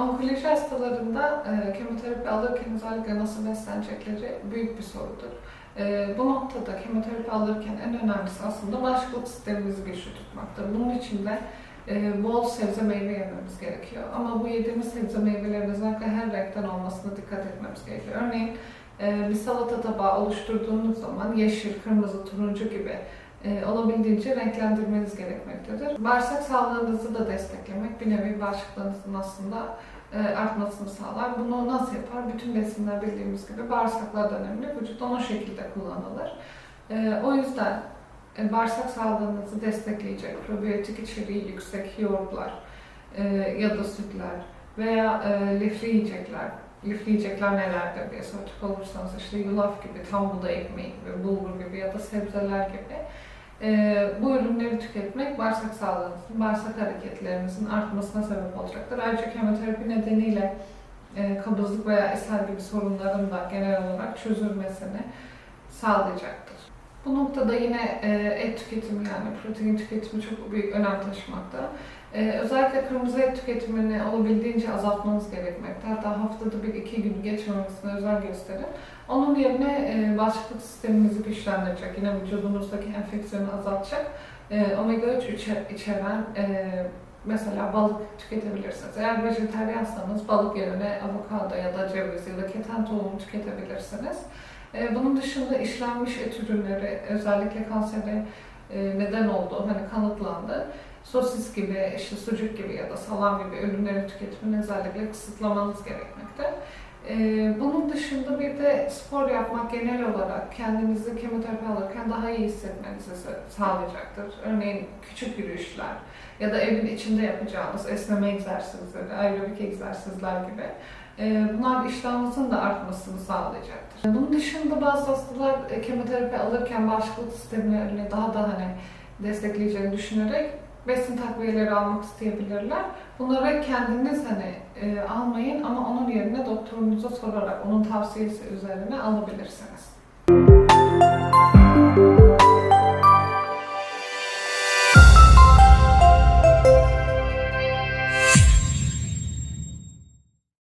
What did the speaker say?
Onkoloji hastalarında e, kemoterapi alırken özellikle nasıl beslenecekleri büyük bir sorudur. E, bu noktada kemoterapi alırken en önemlisi aslında bağışıklık sistemimizi güçlü tutmaktır. Bunun için de e, bol sebze meyve yememiz gerekiyor. Ama bu yediğimiz sebze meyvelerin özellikle her renkten olmasına dikkat etmemiz gerekiyor. Örneğin e, bir salata tabağı oluşturduğunuz zaman yeşil, kırmızı, turuncu gibi e, olabildiğince renklendirmeniz gerekmektedir. Bağırsak sağlığınızı da desteklemek bir nevi bağışıklığınızın aslında e, artmasını sağlar. Bunu nasıl yapar? Bütün besinler bildiğimiz gibi bağırsaklar da önemli. Vücuttan o şekilde kullanılır. E, o yüzden e, bağırsak sağlığınızı destekleyecek probiyotik içeriği yüksek yoğurtlar e, ya da sütler veya e, lifli yiyecekler. Lifli yiyecekler nelerdir diye soracak olursanız işte yulaf gibi, tam buğday ekmeği gibi, bulgur gibi ya da sebzeler gibi e, bu ürünleri tüketmek bağırsak sağlığınızın, bağırsak hareketlerinizin artmasına sebep olacaktır. Ayrıca kemoterapi nedeniyle e, kabızlık veya ishal gibi sorunların da genel olarak çözülmesini sağlayacaktır. Bu noktada yine e, et tüketimi yani protein tüketimi çok büyük önem taşımakta. E, özellikle kırmızı et tüketimini olabildiğince azaltmanız gerekmekte. Hatta haftada bir iki gün geçmemesine özen gösterin. Onun yerine e, bağışıklık sisteminizi güçlendirecek, yine vücudunuzdaki enfeksiyonu azaltacak e, omega 3 içe- içeren e, mesela balık tüketebilirsiniz. Eğer vejetaryansanız balık yerine avokado ya da ceviz ya da keten tohumu tüketebilirsiniz. E, bunun dışında işlenmiş et ürünleri özellikle kansere e, neden olduğu hani kanıtlandı. Sosis gibi, işte sucuk gibi ya da salam gibi ürünleri tüketimini özellikle kısıtlamanız gerekmekte. Ee, bunun dışında bir de spor yapmak genel olarak kendinizi kemoterapi alırken daha iyi hissetmenizi sa- sağlayacaktır. Örneğin küçük yürüyüşler ya da evin içinde yapacağınız esneme egzersizleri, aerobik egzersizler gibi. Ee, bunlar iştahınızın da artmasını sağlayacaktır. Bunun dışında bazı hastalar e, kemoterapi alırken bağışıklık sistemlerini daha da hani destekleyeceğini düşünerek besin takviyeleri almak isteyebilirler. Bunları kendiniz hani e, almayın ama onun yerine doktorunuza sorarak onun tavsiyesi üzerine alabilirsiniz. Müzik